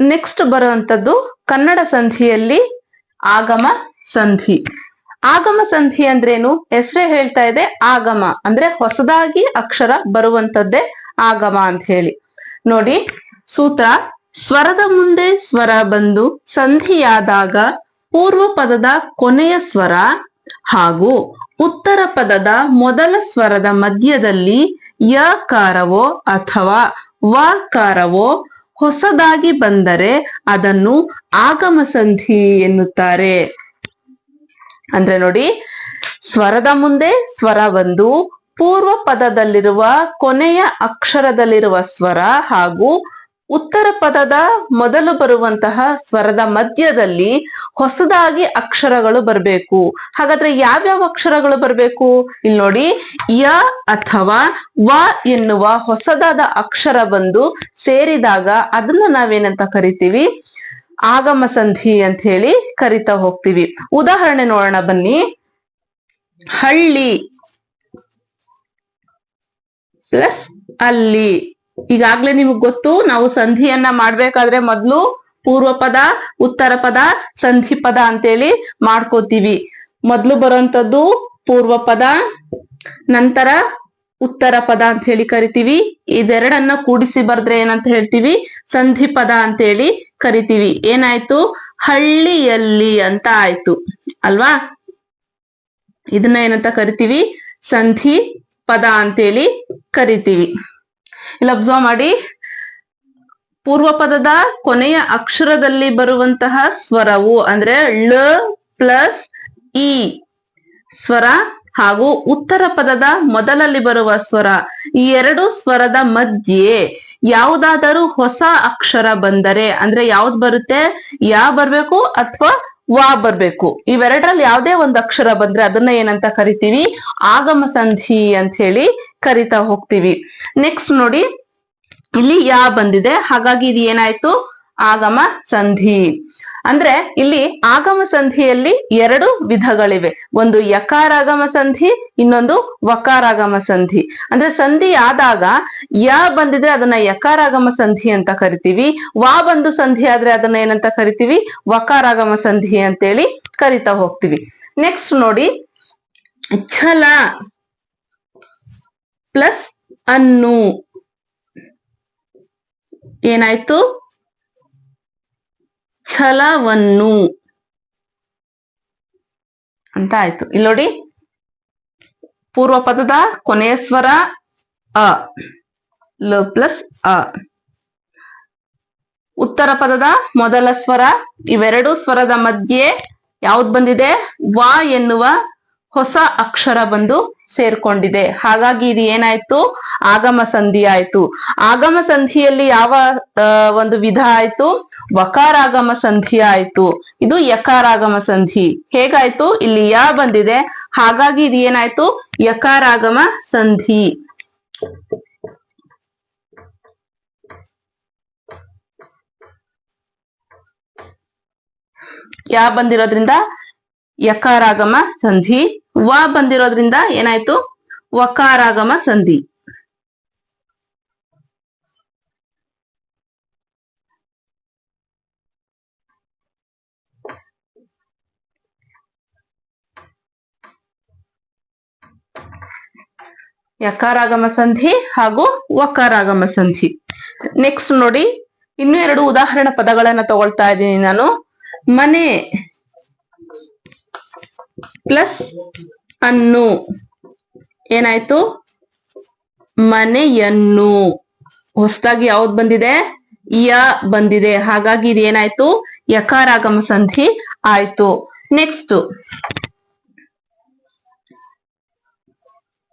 Next ಬರುವಂತದ್ದು ಕನ್ನಡ ಸಂಧಿಯಲ್ಲಿ ಆಗಮ ಸಂಧಿ. ಆಗಮ ಸಂಧಿ ಅಂದ್ರೇನು? ಹೆಸರೇ ಹೇಳ್ತಾ ಇದೆ ಆಗಮ. ಅಂದ್ರೆ ಹೊಸದಾಗಿ ಅಕ್ಷರ ಬರುವಂತದ್ದೇ ಆಗಮ ಅಂತ ಹೇಳಿ. ನೋಡಿ, ಸೂತ್ರ, ಸ್ವರದ ಮುಂದೆ ಸ್ವರ ಬಂದು ಸಂಧಿಯಾದಾಗ ಪೂರ್ವ ಪದದ ಕೊನೆಯ ಸ್ವರ ಹಾಗೂ ಉತ್ತರ ಪದದ ಮೊದಲ ಸ್ವರದ ಮಧ್ಯದಲ್ಲಿ ಯಕಾರವೋ ಅಥವಾ ವಕಾರವೋ ಹೊಸದಾಗಿ ಬಂದರೆ ಅದನ್ನು ಆಗಮ ಸಂಧಿ ಎನ್ನುತ್ತಾರೆ. ಅಂದ್ರೆ ನೋಡಿ, ಸ್ವರದ ಮುಂದೆ ಸ್ವರ ಬಂದು ಪೂರ್ವ ಪದದಲ್ಲಿರುವ ಕೊನೆಯ ಅಕ್ಷರದಲ್ಲಿರುವ ಸ್ವರ ಹಾಗೂ ಉತ್ತರ ಪದದ ಮೊದಲು ಬರುವಂತಹ ಸ್ವರದ ಮಧ್ಯದಲ್ಲಿ ಹೊಸದಾಗಿ ಅಕ್ಷರಗಳು ಬರಬೇಕು. ಹಾಗಾದ್ರೆ ಯಾವ್ಯಾವ ಅಕ್ಷರಗಳು ಬರಬೇಕು? ಇಲ್ಲಿ ನೋಡಿ, ಯ ಅಥವಾ ವ ಎನ್ನುವ ಹೊಸದಾದ ಅಕ್ಷರ ಬಂದು ಸೇರಿದಾಗ ಅದನ್ನ ನಾವೇನಂತ ಕರಿತೀವಿ? ಆಗಮ ಸಂಧಿ ಅಂತ ಹೇಳಿ ಕರಿತಾ ಹೋಗ್ತೀವಿ. ಉದಾಹರಣೆ ನೋಡೋಣ ಬನ್ನಿ. ಹಳ್ಳಿ ಪ್ಲಸ್ ಅಲ್ಲಿ. ಈಗಾಗ್ಲೇ ನಿಮಗ್ ಗೊತ್ತು, ನಾವು ಸಂಧಿಯನ್ನ ಮಾಡ್ಬೇಕಾದ್ರೆ ಮೊದ್ಲು ಪೂರ್ವ ಪದ, ಉತ್ತರ ಪದ, ಸಂಧಿ ಪದ ಅಂತೇಳಿ ಮಾಡ್ಕೋತೀವಿ. ಮೊದ್ಲು ಬರುವಂತದ್ದು ಪೂರ್ವ ಪದ, ನಂತರ ಉತ್ತರ ಪದ ಅಂತ ಹೇಳಿ ಕರಿತೀವಿ. ಇದೆರಡನ್ನ ಕೂಡಿಸಿ ಬರ್ದ್ರೆ ಏನಂತ ಹೇಳ್ತೀವಿ? ಸಂಧಿ ಪದ ಅಂತ ಹೇಳಿ ಕರಿತೀವಿ. ಏನಾಯ್ತು? ಹಳ್ಳಿಯಲ್ಲಿ ಅಂತ ಆಯ್ತು. ಅಲ್ವಾ? ಇದನ್ನ ಏನಂತ ಕರಿತೀವಿ? ಸಂಧಿ ಪದ ಅಂತೇಳಿ ಕರಿತೀವಿ. ಇಲ್ಲಿ, ಅಬ್ಸರ್ವ್ ಮಾಡಿ. ಪೂರ್ವ ಪದದ ಕೊನೆಯ ಅಕ್ಷರದಲ್ಲಿ ಬರುವಂತಹ ಸ್ವರವು ಅಂದ್ರೆ ಳ ಪ್ಲಸ್ ಇ ಸ್ವರ ಹಾಗೂ ಉತ್ತರ ಪದದ ಮೊದಲಲ್ಲಿ ಬರುವ ಸ್ವರ. ಈ ಎರಡು ಸ್ವರದ ಮಧ್ಯೆ ಯಾವುದಾದರೂ ಹೊಸ ಅಕ್ಷರ ಬಂದರೆ ಅಂದ್ರೆ ಯಾವ್ದು ಬರುತ್ತೆ? ಯಾ ಬರ್ಬೇಕು ಅಥವಾ ವಾ ಬರ್ಬೇಕು. ಇವೆರಡರಲ್ಲಿ ಯಾವುದೇ ಒಂದು ಅಕ್ಷರ ಬಂದ್ರೆ ಅದನ್ನ ಏನಂತ ಕರಿತೀವಿ? ಆಗಮ ಸಂಧಿ ಅಂತ ಹೇಳಿ ಕರಿತಾ ಹೋಗ್ತೀವಿ. ನೆಕ್ಸ್ಟ್ ನೋಡಿ, ಇಲ್ಲಿ ಯಾ ಬಂದಿದೆ. ಹಾಗಾಗಿ ಇದು ಏನಾಯ್ತು? ಆಗಮ ಸಂಧಿ. ಅಂದ್ರೆ ಇಲ್ಲಿ ಆಗಮ ಸಂಧಿಯಲ್ಲಿ ಎರಡು ವಿಧಗಳಿವೆ. ಒಂದು ಯಕಾರಾಗಮ ಸಂಧಿ, ಇನ್ನೊಂದು ವಕಾರಾಗಮ ಸಂಧಿ. ಅಂದ್ರೆ ಸಂಧಿ ಆದಾಗ ಯ ಬಂದಿದ್ರೆ ಅದನ್ನ ಯಕಾರಾಗಮ ಸಂಧಿ ಅಂತ ಕರಿತೀವಿ. ವಾ ಬಂದು ಸಂಧಿ ಆದ್ರೆ ಅದನ್ನ ಏನಂತ ಕರಿತೀವಿ? ವಕಾರಾಗಮ ಸಂಧಿ ಅಂತೇಳಿ ಕರಿತಾ ಹೋಗ್ತೀವಿ. ನೆಕ್ಸ್ಟ್ ನೋಡಿ, ಛಲ ಪ್ಲಸ್ ಅನ್ನು. ಏನಾಯ್ತು? ಛಲವನ್ನು. ಅಂತ ಆಯ್ತು. ಇಲ್ಲಿ ನೋಡಿ. ಪೂರ್ವ ಪದದ ಕೊನೆಯ ಸ್ವರ ಅ. ಲ ಪ್ಲಸ್ ಅ. ಉತ್ತರ ಪದದ ಮೊದಲ ಸ್ವರ, ಇವೆರಡು ಸ್ವರದ ಮಧ್ಯೆ ಯಾವ್ದು ಬಂದಿದೆ? ವಾ ಎನ್ನುವ ಹೊಸ ಅಕ್ಷರ ಬಂದು ಸೇರ್ಕೊಂಡಿದೆ. ಹಾಗಾಗಿ ಇದು ಏನಾಯ್ತು? ಆಗಮ ಸಂಧಿ ಆಯ್ತು. ಆಗಮ ಸಂಧಿಯಲ್ಲಿ ಯಾವ ಒಂದು ವಿಧ ಆಯ್ತು? ವಕಾರಾಗಮ ಸಂಧಿ ಆಯ್ತು. ಇದು ಯಕಾರಾಗಮ ಸಂಧಿ. ಹೇಗಾಯ್ತು? ಇಲ್ಲಿ ಯಾ ಬಂದಿದೆ. ಹಾಗಾಗಿ ಇದು ಏನಾಯ್ತು? ಯಕಾರಾಗಮ ಸಂಧಿ. ಯಾ ಬಂದಿರೋದ್ರಿಂದ? ಯಕಾರಾಗಮ ಸಂಧಿ. ವ ಬಂದಿರೋದ್ರಿಂದ ಏನಾಯ್ತು? ವಕಾರಾಗಮ ಸಂಧಿ. ಯಕಾರಾಗಮ ಸಂಧಿ ಹಾಗೂ ವಕಾರಾಗಮ ಸಂಧಿ. ನೆಕ್ಸ್ಟ್ ನೋಡಿ, ಇನ್ನೂ ಎರಡು ಉದಾಹರಣ ಪದಗಳನ್ನ ತಗೊಳ್ತಾ ಇದ್ದೀನಿ ನಾನು. ಮನೆ ಪ್ಲಸ್ ಅನ್ನು ಏನಾಯ್ತು? ಮನೆಯನ್ನು. ಹೊಸದಾಗಿ ಯಾವ್ದು ಬಂದಿದೆ? ಯ ಬಂದಿದೆ. ಹಾಗಾಗಿ ಇದು ಏನಾಯ್ತು? ಯಕಾರಾಗಮ ಸಂಧಿ ಆಯ್ತು. ನೆಕ್ಸ್ಟ್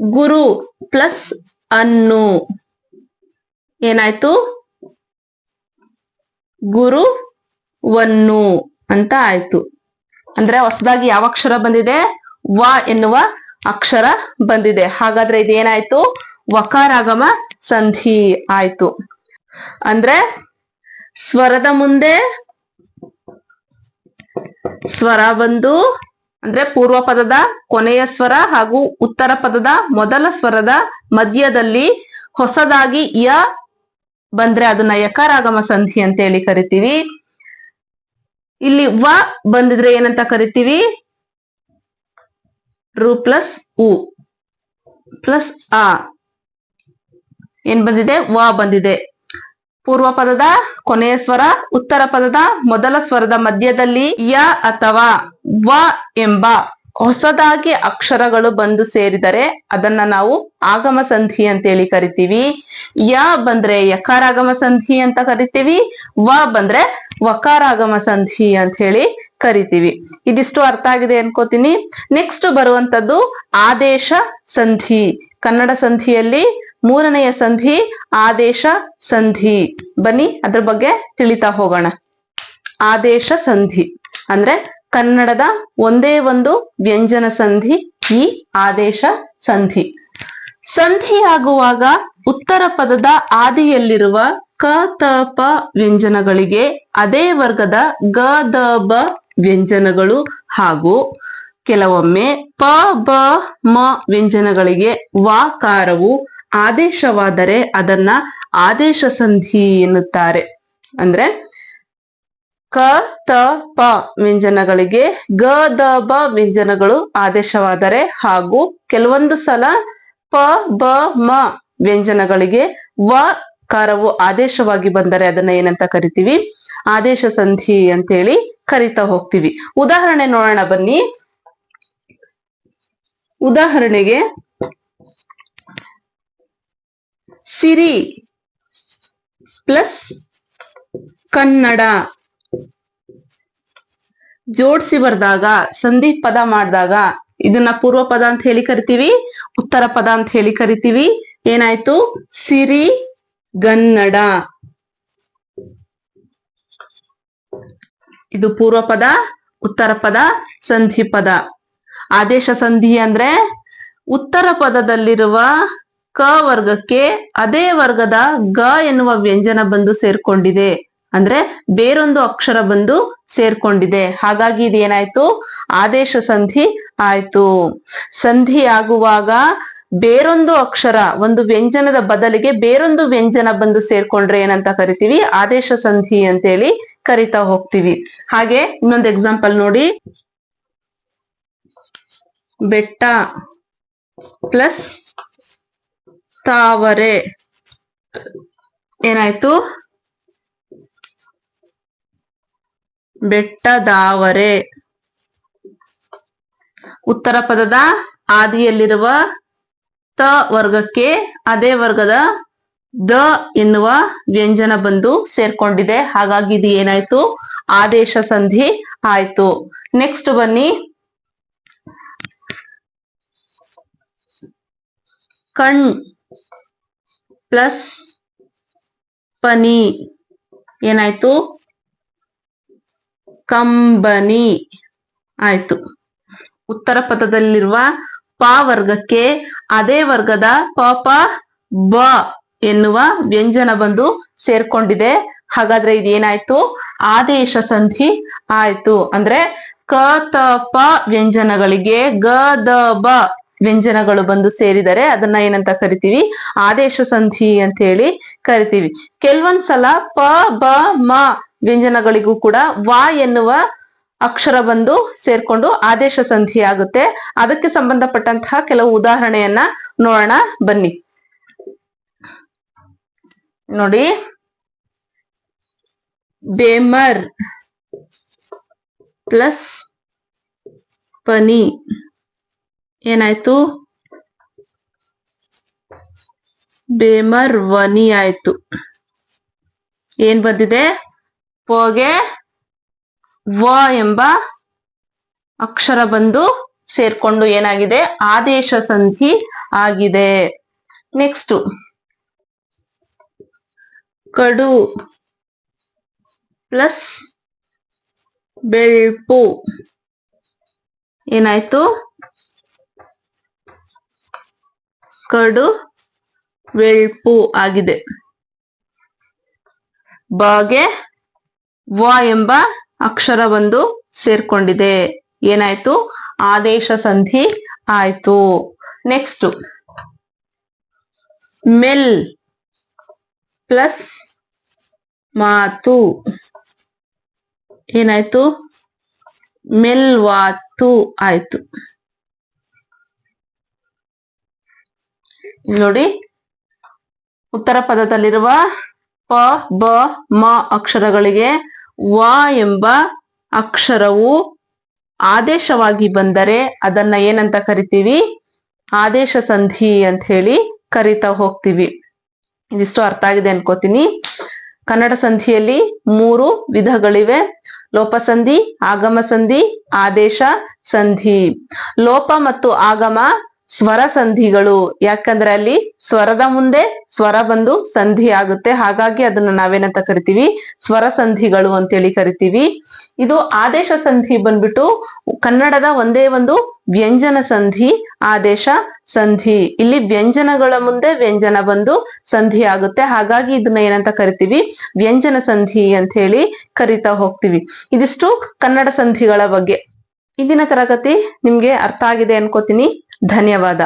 ಗುರು ಪ್ಲಸ್ ಅನ್ನು. ಏನಾಯ್ತು? ಗುರುವನ್ನು ಅಂತ ಆಯ್ತು. ಅಂದ್ರೆ ಹೊಸದಾಗಿ ಯಾವ ಅಕ್ಷರ ಬಂದಿದೆ? ವ ಎನ್ನುವ ಅಕ್ಷರ ಬಂದಿದೆ. ಹಾಗಾದ್ರೆ ಇದೇನಾಯ್ತು? ವಕಾರಾಗಮ ಸಂಧಿ ಆಯ್ತು. ಅಂದ್ರೆ ಸ್ವರದ ಮುಂದೆ ಸ್ವರ ಬಂದು, ಅಂದ್ರೆ ಪೂರ್ವ ಪದದ ಕೊನೆಯ ಸ್ವರ ಹಾಗೂ ಉತ್ತರ ಪದದ ಮೊದಲ ಸ್ವರದ ಮಧ್ಯದಲ್ಲಿ ಹೊಸದಾಗಿ ಯ ಬಂದ್ರೆ ಅದನ್ನ ಯಕಾರಾಗಮ ಸಂಧಿ ಅಂತ ಹೇಳಿ ಕರಿತೀವಿ. ಇಲ್ಲಿ ವ ಬಂದಿದ್ರೆ ಏನಂತ ಕರಿತೀವಿ? ರು ಪ್ಲಸ್ ಉ. ಪ್ಲಸ್ ಆ. ಏನ್ ಬಂದಿದೆ? ವ ಬಂದಿದೆ. ಪೂರ್ವ ಪದದ, ಕೊನೆಯ ಸ್ವರ, ಉತ್ತರ ಪದದ, ಮೊದಲ ಸ್ವರದ ಮಧ್ಯದಲ್ಲಿ ಯ ಅಥವಾ ವ ಎಂಬ ಹೊಸದಾಗಿ ಅಕ್ಷರಗಳು ಬಂದು ಸೇರಿದರೆ ಅದನ್ನ ನಾವು ಆಗಮ ಸಂಧಿ ಅಂತೇಳಿ ಕರಿತೀವಿ. ಯ ಬಂದ್ರೆ ಯಕಾರಾಗಮ ಸಂಧಿ ಅಂತ ಕರಿತೀವಿ. ವ ಬಂದ್ರೆ ವಕಾರಾಗಮ ಸಂಧಿ ಅಂತ ಹೇಳಿ ಕರಿತೀವಿ. ಇದಿಷ್ಟು ಅರ್ಥ ಆಗಿದೆ ಅನ್ಕೋತೀನಿ. ನೆಕ್ಸ್ಟ್ ಬರುವಂತದ್ದು ಆದೇಶ ಸಂಧಿ. ಕನ್ನಡ ಸಂಧಿಯಲ್ಲಿ ಮೂರನೆಯ ಸಂಧಿ ಆದೇಶ ಸಂಧಿ. ಬನ್ನಿ ಅದ್ರ ಬಗ್ಗೆ ತಿಳಿತಾ ಹೋಗೋಣ. ಆದೇಶ ಸಂಧಿ ಅಂದ್ರೆ ಕನ್ನಡದ ಒಂದೇ ಒಂದು ವ್ಯಂಜನ ಸಂಧಿ, ಈ ಆದೇಶ ಸಂಧಿ. ಸಂಧಿಯಾಗುವಾಗ ಉತ್ತರ ಪದದ ಆದಿಯಲ್ಲಿರುವ ಕ, ತ, ಪ ವ್ಯಂಜನಗಳಿಗೆ ಅದೇ ವರ್ಗದ ಗ, ದ, ಬ ವ್ಯಂಜನಗಳು ಹಾಗೂ ಕೆಲವೊಮ್ಮೆ ಪ, ಬ, ಮ ವ್ಯಂಜನಗಳಿಗೆ ವಾಕಾರವು ಆದೇಶವಾದರೆ ಅದನ್ನ ಆದೇಶ ಸಂಧಿ ಎನ್ನುತ್ತಾರೆ. ಅಂದ್ರೆ ಕ, ತ, ಪ ವ್ಯಂಜನಗಳಿಗೆ ಗ, ದ, ಬ ವ್ಯಂಜನಗಳು ಆದೇಶವಾದರೆ ಹಾಗೂ ಕೆಲವೊಂದು ಸಲ ಪ, ಬ, ಮ ವ್ಯಂಜನಗಳಿಗೆ ವ ಕಾರವು ಆದೇಶವಾಗಿ ಬಂದರೆ ಅದನ್ನ ಏನಂತ ಕರಿತೀವಿ? ಆದೇಶ ಸಂಧಿ ಅಂತೇಳಿ ಕರಿತಾ ಹೋಗ್ತೀವಿ. ಉದಾಹರಣೆ ನೋಡೋಣ ಬನ್ನಿ. ಉದಾಹರಣೆಗೆ ಸಿರಿ ಪ್ಲಸ್ ಕನ್ನಡ. ಜೋಡಿಸಿ ಬರ್ದಾಗ ಸಂಧಿ ಪದ ಮಾಡಿದಾಗ, ಇದನ್ನ ಪೂರ್ವ ಪದ ಅಂತ ಹೇಳಿ ಕರಿತೀವಿ, ಉತ್ತರ ಪದ ಅಂತ ಹೇಳಿ ಕರಿತೀವಿ. ಏನಾಯ್ತು? ಸಿರಿ ಗನ್ನಡ. ಇದು ಪೂರ್ವ ಪದ, ಉತ್ತರ ಪದ, ಸಂಧಿ ಪದ. ಆದೇಶ ಸಂಧಿ ಅಂದ್ರೆ, ಉತ್ತರ ಪದದಲ್ಲಿರುವ ಕ ವರ್ಗಕ್ಕೆ ಅದೇ ವರ್ಗದ ಗ ಎನ್ನುವ ವ್ಯಂಜನ ಬಂದು ಸೇರ್ಕೊಂಡಿದೆ. ಅಂದ್ರೆ ಬೇರೊಂದು ಅಕ್ಷರ ಬಂದು ಸೇರ್ಕೊಂಡಿದೆ. ಹಾಗಾಗಿ ಇದೇನಾಯ್ತು? ಆದೇಶ ಸಂಧಿ ಆಯ್ತು. ಸಂಧಿ ಆಗುವಾಗ ಬೇರೊಂದು ಅಕ್ಷರ, ಒಂದು ವ್ಯಂಜನದ ಬದಲಿಗೆ ಬೇರೊಂದು ವ್ಯಂಜನ ಬಂದು ಸೇರ್ಕೊಂಡ್ರೆ ಏನಂತ ಕರಿತೀವಿ? ಆದೇಶ ಸಂಧಿ ಅಂತೇಳಿ ಕರಿತಾ ಹೋಗ್ತೀವಿ. ಹಾಗೆ ಇನ್ನೊಂದು ಎಕ್ಸಾಂಪಲ್ ನೋಡಿ. ಬೆಟ್ಟ ಪ್ಲಸ್ ತಾವರೆ. ಏನಾಯ್ತು? ಬೆಟ್ಟದಾವರೆ. ಉತ್ತರ ಪದದ ಆದಿಯಲ್ಲಿರುವ ತ ವರ್ಗಕ್ಕೆ ಅದೇ ವರ್ಗದ ದ ಎನ್ನುವ ವ್ಯಂಜನ ಬಂದು ಸೇರ್ಕೊಂಡಿದೆ. ಹಾಗಾಗಿ ಇದು ಏನಾಯ್ತು? ಆದೇಶ ಸಂಧಿ ಆಯ್ತು. ನೆಕ್ಸ್ಟ್ ಬನ್ನಿ. ಕಣ್ ಪ್ಲಸ್ ಪನಿ ಏನಾಯ್ತು? ಕಂಬನಿ. ಆಯ್ತು. ಉತ್ತರ ಪದದಲ್ಲಿರುವ ಪ ವರ್ಗಕ್ಕೆ ಅದೇ ವರ್ಗದ ಪ ಪ, ಬ ಎನ್ನುವ ವ್ಯಂಜನ ಬಂದು ಸೇರ್ಕೊಂಡಿದೆ. ಹಾಗಾದ್ರೆ ಇದೇನಾಯ್ತು? ಆದೇಶ ಸಂಧಿ ಆಯ್ತು. ಅಂದ್ರೆ ಕ, ತ, ಪ ವ್ಯಂಜನಗಳಿಗೆ ಗ, ದ, ಬ ವ್ಯಂಜನಗಳು ಬಂದು ಸೇರಿದರೆ ಅದನ್ನ ಏನಂತ ಕರಿತೀವಿ? ಆದೇಶ ಸಂಧಿ ಅಂತ ಹೇಳಿ ಕರಿತೀವಿ. ಕೆಲವೊಂದ್ಸಲ ಪ, ಬ, ಮ ವ್ಯಂಜನಗಳಿಗೂ ಕೂಡ ವ ಎನ್ನುವ ಅಕ್ಷರ ಬಂದು ಸೇರ್ಕೊಂಡು ಆದೇಶ ಸಂಧಿ ಆಗುತ್ತೆ ಅದಕ್ಕೆ ಸಂಬಂಧಪಟ್ಟಂತಹ ಕೆಲವು ಉದಾಹರಣೆಯನ್ನ ನೋಡೋಣ, ಬನ್ನಿ. ನೋಡಿ. ಬೇಮರ್ ಪ್ಲಸ್ ಪನಿ. ಏನಾಯ್ತು? ಬೇಮರ್ ವನಿ ಆಯ್ತು. ಏನ್ ಬಂದಿದೆ? ಪೋಗೆ ವ ಎಂಬ ಅಕ್ಷರ ಬಂದು ಸೇರ್ಕೊಂಡು ಏನಾಗಿದೆ? ಆದೇಶ ಸಂಧಿ ಆಗಿದೆ. ನೆಕ್ಸ್ಟ್ ಕಡು ಪ್ಲಸ್ ಬೆಳ್ಪು. ಏನಾಯ್ತು? ಕಡು ಬೆಳ್ಪು ಆಗಿದೆ. ಬಾಗೆ ವ ಎಂಬ ಅಕ್ಷರ ಒಂದು ಸೇರ್ಕೊಂಡಿದೆ. ಏನಾಯ್ತು? ಆದೇಶ ಸಂಧಿ ಆಯ್ತು. ನೆಕ್ಸ್ಟ್ ಮೆಲ್ ಪ್ಲಸ್ ಮಾತು. ಏನಾಯ್ತು? ಮೆಲ್ವಾತು ಆಯ್ತು. ನೋಡಿ. ಉತ್ತರ ಪದದಲ್ಲಿರುವ ಪ, ಬ, ಮ ಅಕ್ಷರಗಳಿಗೆ ವ ಎಂಬ ಅಕ್ಷರವು ಆದೇಶವಾಗಿ ಬಂದರೆ ಅದನ್ನ ಏನಂತ ಕರಿತೀವಿ? ಆದೇಶ ಸಂಧಿ ಅಂತ ಹೇಳಿ ಕರಿತಾ ಹೋಗ್ತೀವಿ. ಇದಿಷ್ಟು ಅರ್ಥ ಆಗಿದೆ ಅನ್ಕೋತೀನಿ. ಕನ್ನಡ ಸಂಧಿಯಲ್ಲಿ ಮೂರು ವಿಧಗಳಿವೆ. ಲೋಪ ಸಂಧಿ, ಆಗಮ ಸಂಧಿ, ಆದೇಶ ಸಂಧಿ. ಲೋಪ ಮತ್ತು ಆಗಮ ಸ್ವರ ಸಂಧಿಗಳು. ಯಾಕಂದ್ರೆ ಅಲ್ಲಿ ಸ್ವರದ ಮುಂದೆ ಸ್ವರ ಬಂದು ಸಂಧಿ ಆಗುತ್ತೆ. ಹಾಗಾಗಿ ಅದನ್ನ ನಾವೇನಂತ ಕರಿತೀವಿ? ಸ್ವರ ಸಂಧಿಗಳು ಅಂತೇಳಿ ಕರಿತೀವಿ. ಇದು ಆದೇಶ ಸಂಧಿ ಬಂದ್ಬಿಟ್ಟು ಕನ್ನಡದ ಒಂದೇ ಒಂದು ವ್ಯಂಜನ ಸಂಧಿ, ಆದೇಶ ಸಂಧಿ. ಇಲ್ಲಿ ವ್ಯಂಜನಗಳ ಮುಂದೆ ವ್ಯಂಜನ ಬಂದು ಸಂಧಿ ಆಗುತ್ತೆ. ಹಾಗಾಗಿ ಇದನ್ನ ಏನಂತ ಕರಿತೀವಿ? ವ್ಯಂಜನ ಸಂಧಿ ಅಂತ ಹೇಳಿ ಕರಿತಾ ಹೋಗ್ತೀವಿ. ಇದಿಷ್ಟು ಕನ್ನಡ ಸಂಧಿಗಳ ಬಗ್ಗೆ. ಇಂದಿನ ತರಗತಿ ನಿಮ್ಗೆ ಅರ್ಥ ಆಗಿದೆ ಅನ್ಕೋತೀನಿ. ಧನ್ಯವಾದ